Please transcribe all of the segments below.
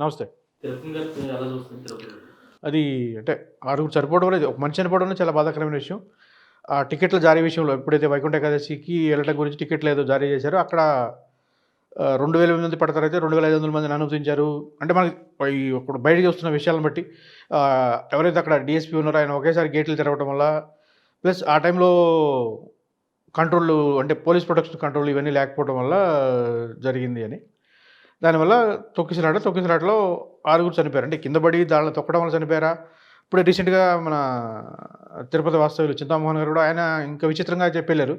నమస్తే. అది అంటే ఆరుగురు చనిపోవడం అనేది ఒక మనిషి చనిపోవడం చాలా బాధాకరమైన విషయం. ఆ టికెట్ల జారీ విషయంలో ఎప్పుడైతే వైకుంఠ ఏకాదశికి వెళ్ళడం గురించి టికెట్లు ఏదో జారీ చేశారో అక్కడ రెండు వేల ఎనిమిది మంది పడతారైతే రెండు వేల ఐదు వందల మందిని అనుమతించారు. అంటే మనకి ఇప్పుడు బయటకు వస్తున్న విషయాలను బట్టి ఎవరైతే అక్కడ డిఎస్పీ ఉన్నారో ఆయన ఒకేసారి గేట్లు తెరవడం వల్ల ప్లస్ ఆ టైంలో కంట్రోల్ అంటే పోలీస్ ప్రొటెక్షన్ కంట్రోల్ ఇవన్నీ లేకపోవడం వల్ల జరిగింది అని. దానివల్ల తొక్కిసలాట తొక్కిసలాటలో ఆరుగురు చనిపోయారు. అంటే కింద పడి దానిలో తొక్కడం వల్ల చనిపోయారా? ఇప్పుడు రీసెంట్గా మన తిరుపతి వాస్తవ్యులు చింతామోహన్ గారు కూడా ఆయన ఇంకా విచిత్రంగా చెప్పలేరు.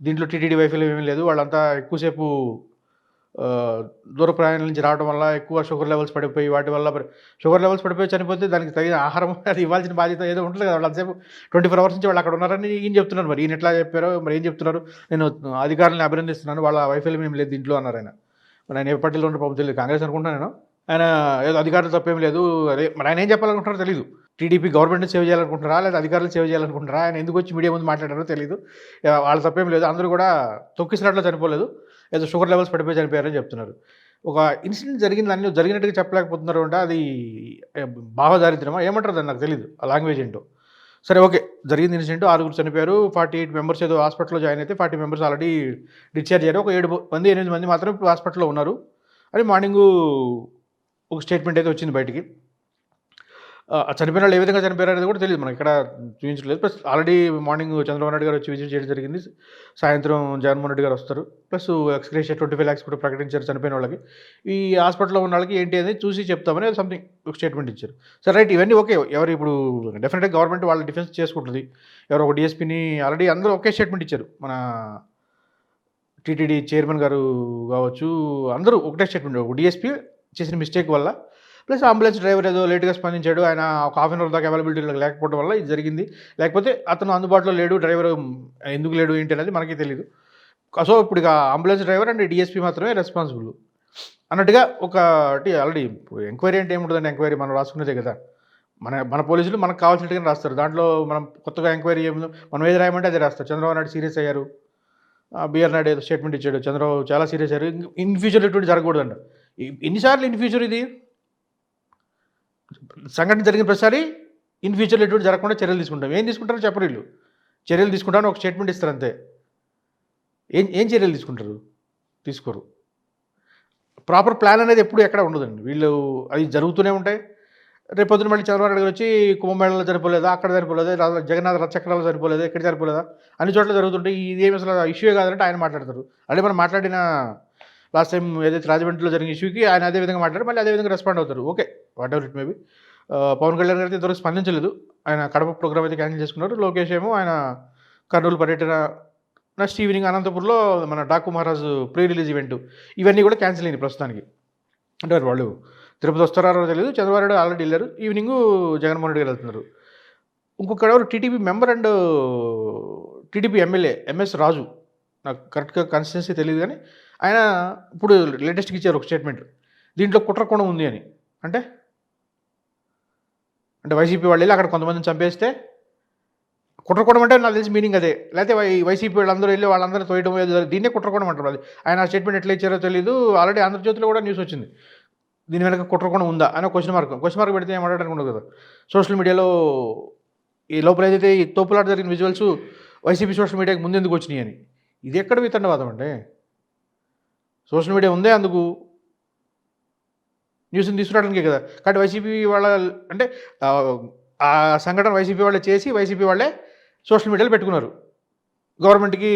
దీంట్లో టీటీడీ వైఫల్యం ఏమీ లేదు. వాళ్ళంతా ఎక్కువసేపు దూర ప్రయాణం నుంచి రావడం వల్ల ఎక్కువ షుగర్ లెవెల్స్ పడిపోయి వాటి వల్ల షుగర్ లెవెల్స్ పడిపోయి చనిపోతే దానికి తగిన ఆహారం అది ఇవ్వాల్సిన బాధ్యత ఏదో ఉంటుంది కదా. వాళ్ళు అంతసేపు ట్వంటీ ఫోర్ అవర్స్ నుంచి వాళ్ళు అక్కడ ఉన్నారని ఈయన చెప్తున్నారు మరి. ఈయన ఎట్లా చెప్పారో మరి ఏం చెప్తున్నారు? నేను అధికారులను అభినందిస్తున్నాను. వాళ్ళ వైఫల్యం ఏం లేదు దీంట్లో అన్నారు ఆయన. మరి ఆయన ఏ పార్టీలో ఉన్న పాపం తెలియదు కాంగ్రెస్ అనుకుంటున్నాను నేను. ఆయన ఏదో అధికారులు తప్పేం లేదు. అదే మరి ఆయన ఏం చెప్పాలనుకుంటారో తెలియదు టీడీపీ గవర్నమెంట్ని సేవ్ చేయాలనుకుంటారా లేదా అధికారులు సేవ్ చేయాలనుకుంటారా ఆయన ఎందుకు వచ్చి మీడియా ముందు మాట్లాడారో తెలియదు వాళ్ళ తప్పేం లేదు. అందరూ కూడా తొక్కిసినట్లు చనిపోలేదు. ఏదో షుగర్ లెవెల్స్ పడిపోయి చనిపోయారని చెప్తున్నారు. ఒక ఇన్సిడెంట్ జరిగింది. అన్ని జరిగినట్టుగా చెప్పలేకపోతున్నారు అంటే అది భావదారిద్రమా భావదారిద్ర్యమా ఏమంటారు దాన్ని నాకు తెలియదు ఆ లాంగ్వేజ్ ఏంటో. సరే ఓకే. జరిగింది ఇన్సిడెంట్. ఆరుగురు చనిపోయారు. ఫార్టీ ఎయిట్ మెంబర్స్ ఏదో హాస్పిటల్లో జాయిన్ అయితే ఫార్టీ మెంబర్స్ ఆల్రెడీ డిశ్చార్జ్ అయ్యారు. ఒక ఏడు మంది ఎనిమిది మంది మాత్రం హాస్పిటల్లో ఉన్నారు. అని మార్నింగు ఒక స్టేట్మెంట్ అయితే వచ్చింది బయటికి. చనిపోయిన వాళ్ళు ఏ విధంగా చనిపోయారు అనేది కూడా తెలియదు మనకి. ఇక్కడ చూపించలేదు plus already morning Chandrababu Naidu garu వచ్చి విజిట్ చేయడం జరిగింది. సాయంత్రం జగన్మోహన్ రెడ్డి గారు వస్తారు. Plus ex gratia twenty five lakhs కూడా ప్రకటించారు చనిపోయిన వాళ్ళకి. ఈ హాస్పిటల్లో ఉన్న వాళ్ళకి ఏంటి అనేది చూసి చెప్తామని సంథింగ్ ఒక స్టేట్మెంట్ ఇచ్చారు. సరే రైట్ ఇవన్నీ ఓకే. ఎవరు ఇప్పుడు డెఫినెట్గా గవర్నమెంట్ వాళ్ళ డిఫెన్స్ చేసుకుంటుంది. ఎవరు ఒక డిఎస్పీని ఆల్రెడీ అందరూ ఒకే స్టేట్మెంట్ ఇచ్చారు. మన టీటీడీ చైర్మన్ గారు కావచ్చు అందరూ ఒకటే స్టేట్మెంట్ ఒక డిఎస్పీ చేసిన మిస్టేక్ వల్ల ప్లస్ అంబులెన్స్ డ్రైవర్ ఏదో లేట్గా స్పందించాడు. ఆయన ఒక హాఫ్ అన్ అవర్ దాకా అవైలబిలిటీ లేకపోవడం వల్ల ఇది జరిగింది. లేకపోతే అతను అందుబాటులో లేడు డ్రైవర్ ఎందుకు లేడు ఏంటి అనేది మనకి తెలియదు సో ఇప్పుడు ఇక అంబులెన్స్ డ్రైవర్ అండ్ డిఎస్పీ మాత్రమే రెస్పాన్సిబుల్. అన్నట్టుగా ఒకటి ఆల్రెడీ ఎంక్వైరీ అంటే ఏముంటుందండి ఎంక్వైరీ మనం రాసుకునేదే కదా. మన మన పోలీసులు మనకు కావాల్సినట్టుగా రాస్తారు. దాంట్లో మనం కొత్తగా ఎంక్వైరీ ఏముందో మనం ఏది రాయమంటే అది రాస్తారు. చంద్రబాబు నాయుడు సీరియస్ అయ్యారు. బిఆర్ నాయుడు ఏదో స్టేట్మెంట్ ఇచ్చాడు. చంద్రబాబు చాలా సీరియస్ అయ్యారు. ఇన్ ఫ్యూచర్ ఎటువంటి జరగకూడదంట. ఎన్నిసార్లు ఇన్ ఫ్యూచర్ ఇది? సంఘటన జరిగిన ప్రతిసారి ఇన్ ఫ్యూచర్లో ఎటువంటి జరగకుండా చర్యలు తీసుకుంటాం. ఏం తీసుకుంటారో చెప్పరు వీళ్ళు. చర్యలు తీసుకుంటామని ఒక స్టేట్మెంట్ ఇస్తారు అంతే. ఏం ఏం చర్యలు తీసుకుంటారు? తీసుకోరు. ప్రాపర్ ప్లాన్ అనేది ఎప్పుడు ఎక్కడ ఉండదండి. వీళ్ళు అది జరుగుతూనే ఉంటాయి. రేపు పొద్దున మళ్ళీ చంద్రబాబు నాయుడు వచ్చి కుంభమేళలో సరిపోలేదా అక్కడ సరిపోలేదా జగన్నాథ రథచక్రాలు సరిపోలేదా ఎక్కడ సరిపోలేదా అన్ని చోట్ల జరుగుతుంటాయి. ఇది ఏమి అసలు ఇష్యూ కాదంటే ఆయన మాట్లాడతారు. అదే మనం మాట్లాడిన లాస్ట్ టైం ఏదైతే రాజమండ్రిలో జరిగిన ఇష్యూకి ఆయన అదే విధంగా మాట్లాడారు మళ్ళీ అదే విధంగా రెస్పాండ్ అవుతారు. Okay whatever it maybe Pawan Kalyan garu అయితే ఇంతవరకు స్పందించలేదు. ఆయన కడప ప్రోగ్రామ్ అయితే క్యాన్సిల్ చేసుకున్నారు. లోకేష్ ఏమో ఆయన కర్నూలు పర్యటన నెక్స్ట్ ఈవినింగ్ అనంతపూర్లో మన డాకు మహారాజు ప్రీ రిలీజ్ ఈవెంట్ ఇవన్నీ కూడా క్యాన్సిల్ అయింది ప్రస్తుతానికి. అంటే వాళ్ళు తిరుపతి వస్తారో తెలియదు చంద్రబాబు నాయుడు ఆల్రెడీ వెళ్ళారు. ఈవినింగ్ జగన్మోహన్ రెడ్డి గారు వెళ్తున్నారు. ఇంకొకడెవరు TDP member and TDP MLA MS Raju. నాకు కరెక్ట్గా కన్సిస్టెన్సీ తెలియదు కానీ ఆయన ఇప్పుడు లేటెస్ట్గా ఇచ్చారు ఒక స్టేట్మెంట్ దీంట్లో కుట్రకోణం ఉంది అని. అంటే? అంటే వైసీపీ వాళ్ళు వెళ్ళి అక్కడ కొంతమందిని చంపేస్తే కుట్రకోణం అంటే నాకు తెలిసి మీనింగ్ అదే. లేకపోతే వై వైసీపీ వాళ్ళందరూ వెళ్ళి వాళ్ళందరూ తోయడం ఏదో దీన్నే కుట్రకోణం అంటారు అది ఆయన ఆ స్టేట్మెంట్ ఎట్లా ఇచ్చారో తెలియదు ఆల్రెడీ ఆంధ్రజ్యోతిలో కూడా న్యూస్ వచ్చింది. దీని వెనక కుట్రకోణం ఉందా అని క్వశ్చన్ మార్క్ క్వశ్చన్ మార్క్ పెడితే ఏమాడడానికి ఉండదు కదా. సోషల్ మీడియాలో ఈ లోపల ఏదైతే ఈ తోపులాట జరిగిన విజువల్స్ వైసీపీ సోషల్ మీడియాకి ముందెందుకు వచ్చినాయి అని. ఇది ఎక్కడ వితండవాదం అండి? సోషల్ మీడియా ఉందే అందుకు? న్యూస్ని తీసుకురావడానికే కదా. కాబట్టి వైసీపీ వాళ్ళ అంటే ఆ, సంఘటన వైసీపీ వాళ్ళే చేసి వైసీపీ వాళ్ళే సోషల్ మీడియాలో పెట్టుకున్నారు. గవర్నమెంట్కి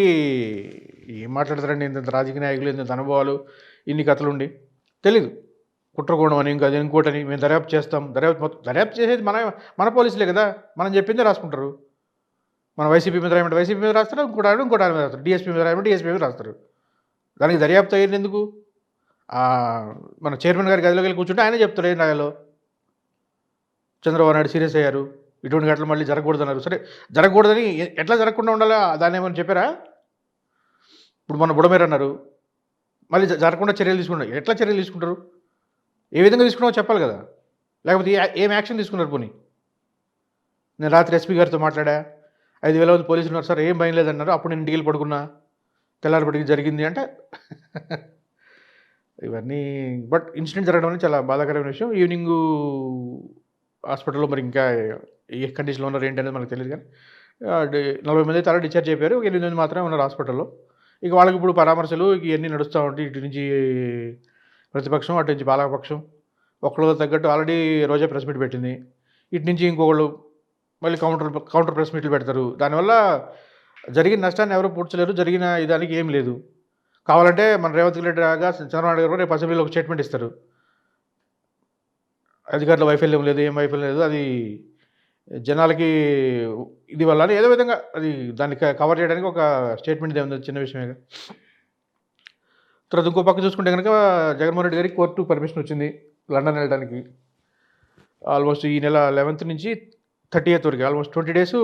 ఏం మాట్లాడతారండి ఇంత రాజకీయ నాయకులు ఇంత అనుభవాలు ఇన్ని కథలుండి. తెలీదు. కుట్రకోణం అని ఇంకా అది ఇంకోటని మేము దర్యాప్తు చేస్తాం. దర్యాప్తు మొత్తం దర్యాప్తు చేసేది మన మన పోలీసులే కదా. మనం చెప్పిందే రాసుకుంటారు. మన వైసీపీ మీద రాయమంటే వైసీపీ మీద రాస్తారు ఇంకోటి ఆయన ఇంకోటి ఆయన మీద రాస్తారు. డిఎస్పీ మీద రాయమంటే డిఎస్పీ మీద రాస్తారు. దానికి దర్యాప్తు అయ్యింది ఎందుకు? మన చైర్మన్ గారి గదిలోకి వెళ్ళి కూర్చుంటే ఆయనే చెప్తారు ఏం రాయాలో. చంద్రబాబు నాయుడు సీరియస్ అయ్యారు. ఇటువంటి ఘటనలు మళ్ళీ జరగకూడదన్నారు. సరే జరగకూడదని ఎట్లా జరగకుండా ఉండాలా? దాన్ని ఏమని చెప్పారా? ఇప్పుడు మన బుడమేరు అన్నారు. మళ్ళీ జరగకుండా చర్యలు తీసుకుంటారు. ఎట్లా చర్యలు తీసుకుంటారు? ఏ విధంగా తీసుకున్నామో చెప్పాలి కదా. లేకపోతే ఏం యాక్షన్ తీసుకున్నారు పోనీ? నేను రాత్రి ఎస్పీ గారితో మాట్లాడా? ఐదు వేల మంది పోలీసులు ఉన్నారు సార్ ఏం భయం లేదన్నారు. అప్పుడు నేను ఇంటికి పడుకున్నా. తెల్లారిపటికి జరిగింది అంటే ఇవన్నీ బట్ ఇన్సిడెంట్ జరగడం అనేది చాలా బాధాకరమైన విషయం. ఈవినింగ్ హాస్పిటల్లో మరి ఇంకా ఏ కండిషన్లో ఉన్నారు ఏంటి అనేది మనకు తెలియదు కానీ నలభై మంది అయితే డిశ్చార్జ్ అయిపోయారు. ఒక ఎనిమిది మంది మాత్రమే ఉన్నారు హాస్పిటల్లో. ఇక వాళ్ళకి ఇప్పుడు పరామర్శలు ఇవన్నీ నడుస్తూ ఉంటాయి ఇటు నుంచి ప్రతిపక్షం అటు నుంచి పాలకపక్షం ఒకళ్ళు తగ్గట్టు ఆల్రెడీ రోజా ప్రెస్ మీట్ పెట్టింది. ఇటు నుంచి ఇంకొకళ్ళు మళ్ళీ కౌంటర్ కౌంటర్ ప్రెస్ మీట్లు పెడతారు. దానివల్ల జరిగిన నష్టాన్ని ఎవరు పూడ్చలేరు జరిగిన ఇదానికి ఏం లేదు. కావాలంటే మన రేవంత్ రెడ్డి రాగా చంద్రబాబు గారు రేపు అసెంబ్లీలో ఒక స్టేట్మెంట్ ఇస్తారు. అధికారుల వైఫల్యం లేదు ఏం వైఫల్యం లేదు అది జనాలకి ఇది వల్ల ఏదో విధంగా అది దాన్ని కవర్ చేయడానికి ఒక స్టేట్మెంట్ ఏముంది చిన్న విషయమే. తర్వాత ఇంకో పక్క చూసుకుంటే కనుక జగన్మోహన్ రెడ్డి గారికి కోర్టు పర్మిషన్ వచ్చింది లండన్ వెళ్ళడానికి. ఆల్మోస్ట్ ఈ నెల లెవెన్త్ నుంచి థర్టీ ఎయిత్ వరకు ఆల్మోస్ట్ ట్వంటీ డేస్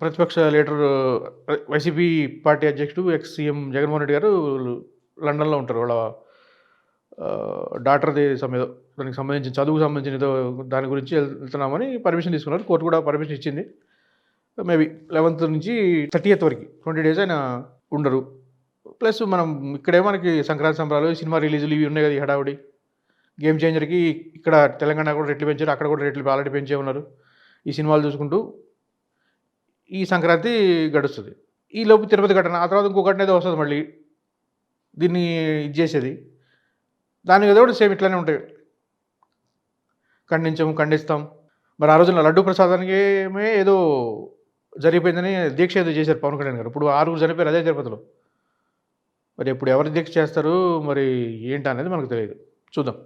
ప్రతిపక్ష లీడర్ వైసీపీ పార్టీ అధ్యక్షుడు ఎక్స్ సీఎం జగన్మోహన్ రెడ్డి గారు లండన్లో ఉంటారు. వాళ్ళ డాక్టర్ది సమేదో దానికి సంబంధించిన చదువుకు సంబంధించిన ఏదో దాని గురించి వెళ్తున్నామని పర్మిషన్ తీసుకున్నారు. కోర్టు కూడా పర్మిషన్ ఇచ్చింది. మేబీ లెవెన్త్ నుంచి థర్టీ ఎయిత్ వరకు ట్వంటీ డేస్ అయినా ఉండరు. ప్లస్ మనం ఇక్కడే మనకి సంక్రాంతి సంబరాలు సినిమా రిలీజులు ఇవి ఉన్నాయి కదా ఈ హడావుడి. గేమ్ చేంజర్కి ఇక్కడ తెలంగాణ కూడా రేట్లు పెంచారు అక్కడ కూడా రేట్లు ఆల్రెడీ పెంచే ఉన్నారు. ఈ సినిమాలు చూసుకుంటూ ఈ సంక్రాంతి గడుస్తుంది. ఈ లోపు తిరుపతి ఘటన ఆ తర్వాత ఇంకో ఘటన ఏదో వస్తుంది మళ్ళీ దీన్ని ఇది చేసేది. దాని మీద కూడా సేమ్ ఇట్లానే ఉంటాయి. ఖండించము ఖండిస్తాం. మరి ఆ రోజున లడ్డు ప్రసాదానికి ఏదో జరిగిపోయిందని దీక్ష ఏదో చేశారు పవన్ కళ్యాణ్ గారు. ఇప్పుడు ఆరుగురు చనిపోయారు అదే తిరుపతిలో. మరి ఇప్పుడు ఎవరు దీక్ష చేస్తారు మరి ఏంటి అనేది మనకు తెలియదు. చూద్దాం.